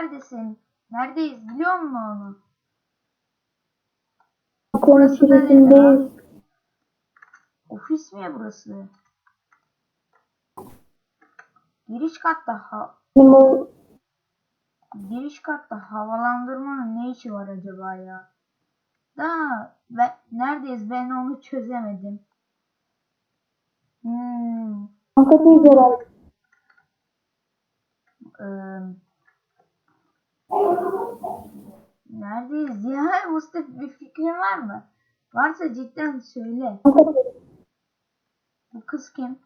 neredesin? Neredeyiz biliyor musun onu? Burası da ne. Ofis mi ya burası? Giriş katta ha giriş katta havalandırmanın ne işi var acaba ya? Da ben, neredeyiz ben onu çözemedim. Hmm, bankadayız herhalde. ıı, neredeyiz ya? Mustafa bir fikrin var mı? Varsa cidden söyle. Bu kız kim?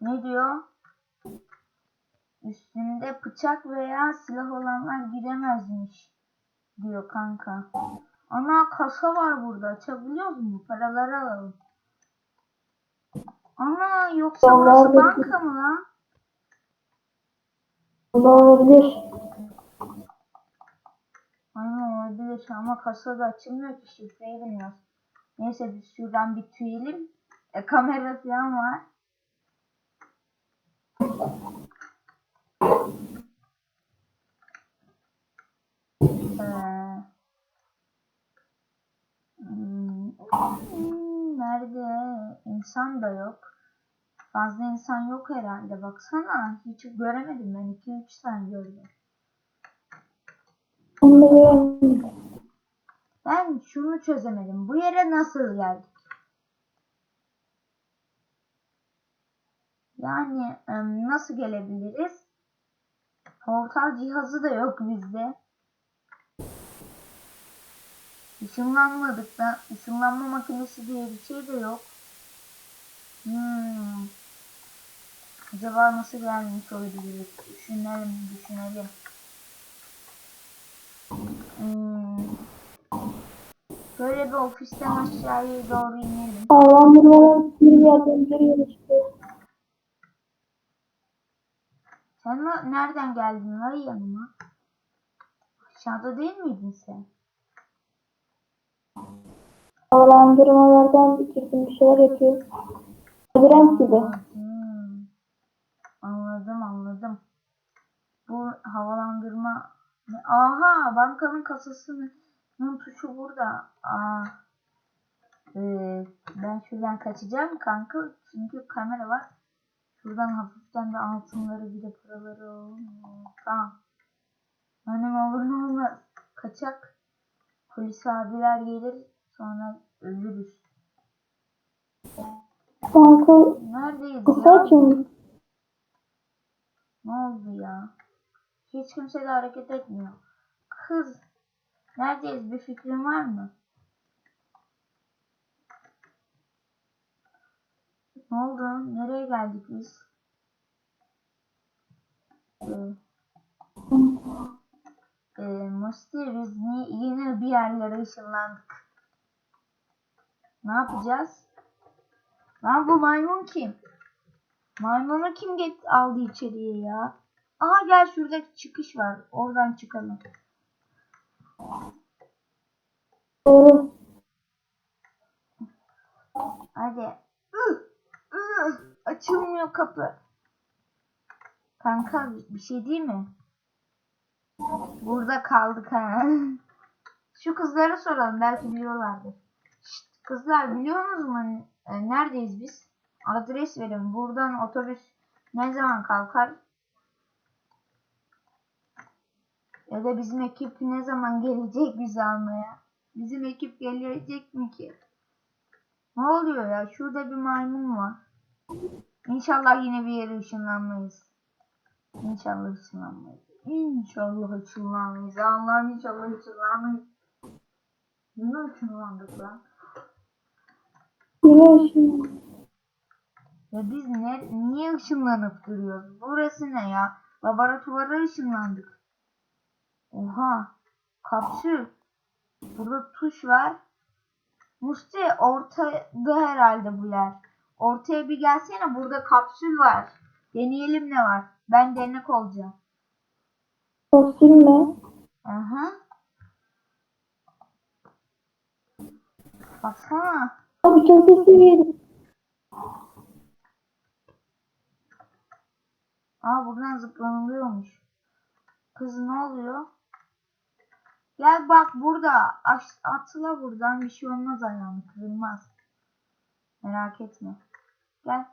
Ne diyor? Üstünde bıçak veya silah olanlar giremezmiş diyor kanka. Ana kasa var burada. Açabiliyor mu? Paraları alalım. Ana yoksa burası banka mı lan? Olabilir. Aynen olabilir ama kasada açılmıyor ki şifreyi bilmiyoruz. Neyse biz şuradan bir tüyelim. E, kamera falan var. Ee, hmm, nerede? İnsan da yok. Fazla insan yok herhalde. Baksana. Hiç göremedim ben. 2-3 tane gördüm. Ben şunu çözemedim. Bu yere nasıl geldik? Yani nasıl gelebiliriz? Portal cihazı da yok bizde. Işınlanmadık da ışınlanma makinesi diye bir şey de yok. Hmm. Acaba nasıl gelmiş olabiliriz? Düşünelim, düşünelim. Hmm. Böyle bir ofisten aşağıya doğru inelim. havalandırmalar bir yerden bir yere çıkıyor. Sen ne- nereden geldin lan yanıma? Aşağıda değil miydin sen? Havalandırmalardan bitirdim bir şeyler yapıyor. Labirent gibi. Hmm. Anladım anladım. Bu havalandırma... Aha bankanın kasasının tuşu burada. Aa. Ee, ben şuradan kaçacağım kanka. Çünkü kamera var. Şuradan hafiften de altınları bir de paraları. Oo, Tamam. Annem olur ne olmaz. Kaçak. Polis abiler gelir. Sonra ölürüz. Banka Neredeyiz ya? Ne oldu ya? Hiç kimse de hareket etmiyor. Kız. Neredeyiz? Bir fikrin var mı? Ne oldu? Nereye geldik biz? Ee, e, Musti biz niye, yine bir yerlere ışınlandık. Ne yapacağız? Lan bu maymun kim? Maymunu kim get aldı içeriye ya? Aha gel şurada çıkış var. Oradan çıkalım. Hadi. Açılmıyor kapı. Kanka bir şey değil mi? Burada kaldık ha. Şu kızlara soralım belki biliyorlardır. Şşt, kızlar biliyor musunuz e, neredeyiz biz? Adres verin. Buradan otobüs ne zaman kalkar? Ya da bizim ekip ne zaman gelecek bizi almaya? Bizim ekip gelecek mi ki? Ne oluyor ya? Şurada bir maymun var. İnşallah yine bir yere ışınlanmayız. İnşallah ışınlanmayız. İnşallah ışınlanmayız. Allah'ım inşallah ışınlanmayız. Yine ışınlandık lan. Şimdi Ya biz ne, niye ışınlanıp duruyoruz? Burası ne ya? Laboratuvara ışınlandık. Oha. Kapsül. Burada tuş var. Musti ortada herhalde bu yer. Ortaya bir gelsene burada kapsül var. Deneyelim ne var. Ben denek olacağım. fosil mi? Aha. Baksana. Abi çok sesi geliyor. Aa buradan zıplanılıyormuş. Kız ne oluyor? Gel bak burada. Atla buradan bir şey olmaz ayağını kırılmaz. Merak etme. Gel.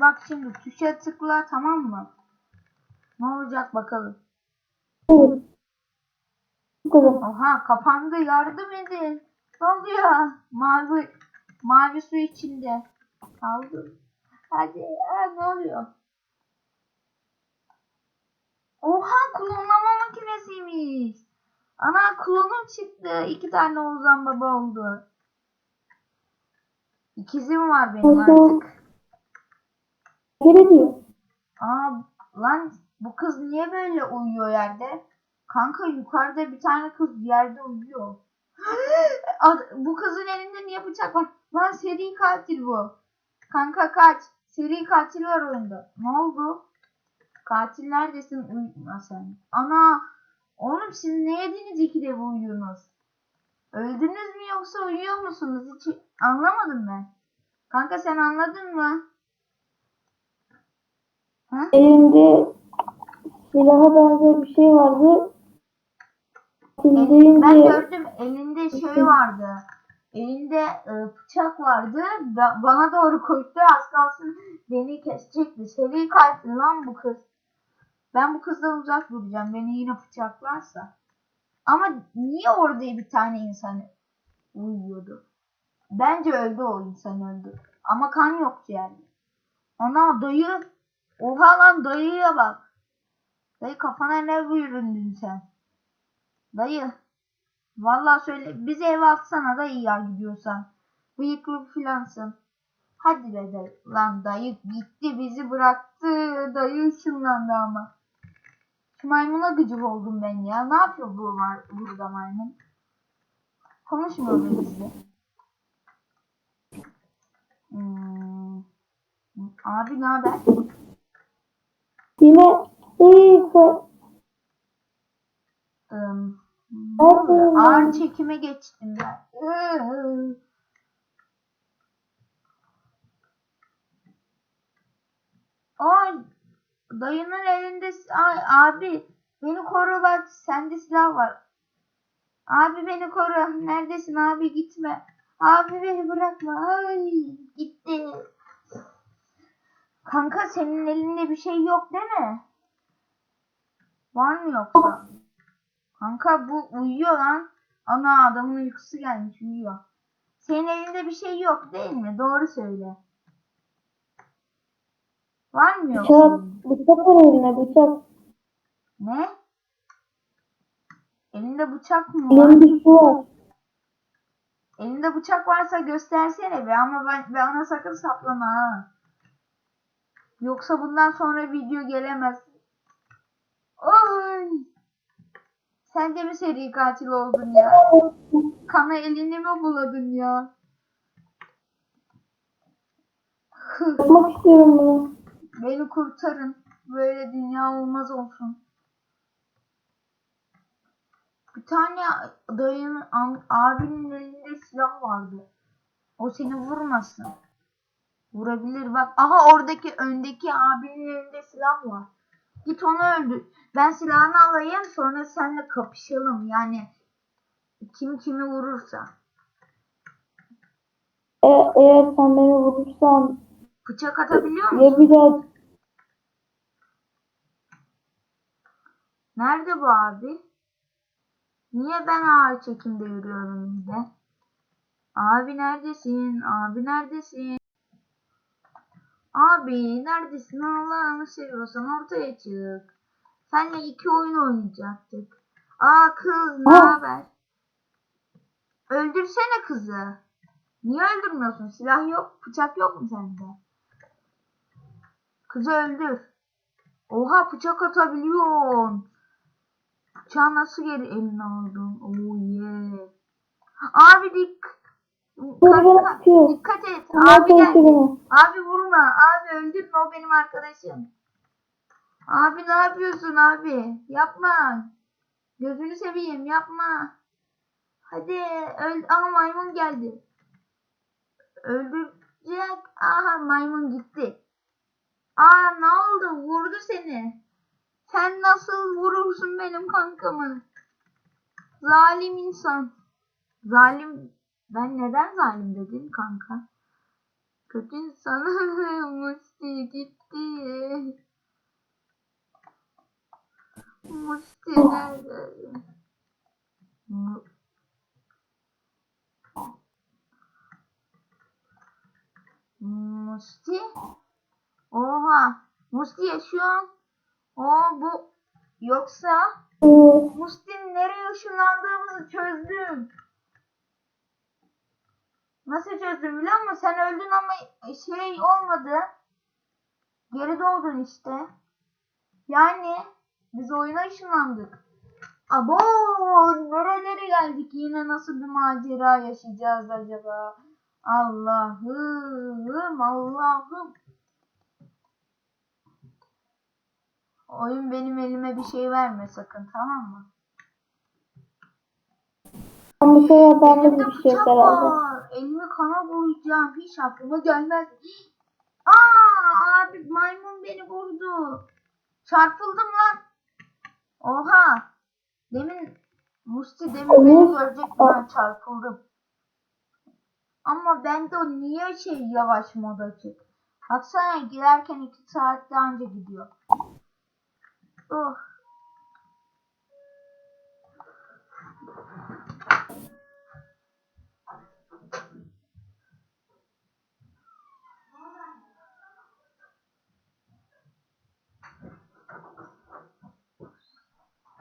Bak şimdi tuşa tıkla tamam mı? Ne olacak bakalım. Oha kapandı yardım edin. Ne oluyor? Mavi mavi su içinde. Kaldı. Hadi aa, ne oluyor? Oha klonlama makinesiymiş. Ana klonum çıktı. İki tane Ozan baba oldu. İkizim var benim artık. Ne diyor? Aa lan bu kız niye böyle uyuyor yerde? Kanka yukarıda bir tane kız yerde uyuyor. Bu kızın elinde niye bıçak var? Lan seri katil bu. Kanka kaç. Seri katil var oyunda. Ne oldu? Katil neredesin? Uyuma sen. Ana. Oğlum siz ne yediniz ikide bu uyuyorsunuz? Öldünüz mü yoksa uyuyor musunuz? Hiç anlamadım ben. Kanka sen anladın mı? Ha? Elinde silaha benzer bir şey vardı. El- Ben gördüm elinde şey vardı. Elinde e, bıçak vardı. Ba- bana doğru koştu. Az kalsın beni kesecekti. Seri katil lan bu kız. Ben bu kızdan uzak duracağım. Beni yine bıçaklarsa. Ama niye orada bir tane insan uyuyordu? Bence öldü o insan öldü. Ama kan yoktu yani. Ana dayı. Oha lan dayıya bak. Dayı kafana ne buyurundun sen? Dayı. Vallahi söyle bize ev atsana dayı ya gidiyorsan. Bıyıklı filansın. Hadi be dayı. Lan dayı gitti bizi bıraktı. Dayı ışınlandı ama. Şu maymuna gıcık oldum ben ya. Ne yapıyor bu var burada maymun? Konuşmuyor bizle. Hmm. Abi ne haber? yine iyi ka- Im, Aferin. ağır çekime geçtim ben. Ay dayının elinde ay abi beni koru bak sende silah var. Abi beni koru. Neredesin abi gitme. Abi beni bırakma. Ay gitti. Kanka senin elinde bir şey yok değil mi? Var mı yoksa? Kanka bu uyuyor lan. Ana adamın uykusu gelmiş uyuyor. Senin elinde bir şey yok değil mi? Doğru söyle. Var mı yoksa? bıçak, bıçak var eline bıçak. Ne? Elinde bıçak mı var? Elinde su var. Elinde bıçak varsa göstersene be ama ben bana sakın saplama ha. Yoksa bundan sonra video gelemez. Ay! Sen de mi seri katil oldun ya? Kana elini mi buladın ya? Yapmak istiyorum bunu. Beni kurtarın. Böyle dünya olmaz olsun. Bir tane dayının abinin elinde silah vardı. O seni vurmasın. Vurabilir bak. Aha oradaki öndeki abinin elinde silah var. Git onu öldür. Ben silahını alayım sonra seninle kapışalım. Yani kim kimi vurursa. E, eğer sen beni vurursan Bıçak atabiliyor musun? bir daha Nerede bu abi? Niye ben ağır çekimde yürüyorum bir de? Abi neredesin? Abi neredesin? Abi neredesin? Allah'ını seviyorsan ortaya çık. Seninle iki oyun oynayacaktık. Aa kız ne Aa. haber? Öldürsene kızı. Niye öldürmüyorsun? Silah yok, bıçak yok mu sende? Kızı öldür. Oha bıçak atabiliyorsun. Bıçağı nasıl geri eline aldın? Oh yeah. Abi dik. Dikkat et. Abi gel. Abi vurma. Abi öldürme o benim arkadaşım. Abi ne yapıyorsun abi? Yapma. Gözünü seveyim yapma. Hadi öl Aha maymun geldi. Öldürecek. Aha maymun gitti. Aa ne oldu? Vurdu seni. Sen nasıl vurursun benim kankamı? Zalim insan. Zalim. Ben neden zalim dedim kanka? Kötü insan. Musti gitti. Musti nerede? Mu- Musti? Oha. Musti yaşıyor. Oo bu yoksa Musti'nin nereye ışınlandığımızı çözdüm. Nasıl çözdüm biliyor musun? Sen öldün ama şey olmadı. Geri doğdun işte. Yani biz oyuna ışınlandık. Abo nerelere geldik yine nasıl bir macera yaşayacağız acaba? Allah'ım Allah'ım. Oyun benim elime bir şey verme sakın tamam mı? ben bu sefer bende Elimde bir şey bıçak herhalde. var. Elimi kana boyayacağım. Hiç aklıma gelmez. Aa abi maymun beni vurdu. Çarpıldım lan. Oha. Demin Musti demin beni Olur. görecek ben çarpıldım. Ama bende o niye şey yavaş moda açık. Baksana girerken iki saatte anca gidiyor. Oh.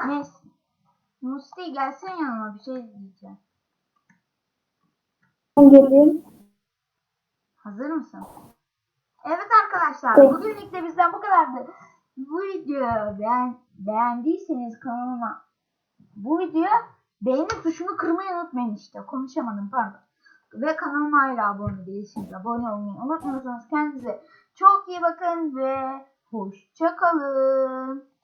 Neyse. Musti gelsene yanıma bir şey diyeceğim. Ben geleyim. Hazır mısın? Evet arkadaşlar bugünlük de bizden bu kadardı. Bu videoyu beğen, beğendiyseniz kanalıma bu videoya beğeni tuşunu kırmayı unutmayın işte. Konuşamadım pardon. Ve kanalıma hala abone değilsiniz. Abone olmayı unutmuyorsanız kendinize çok iyi bakın ve hoşça kalın.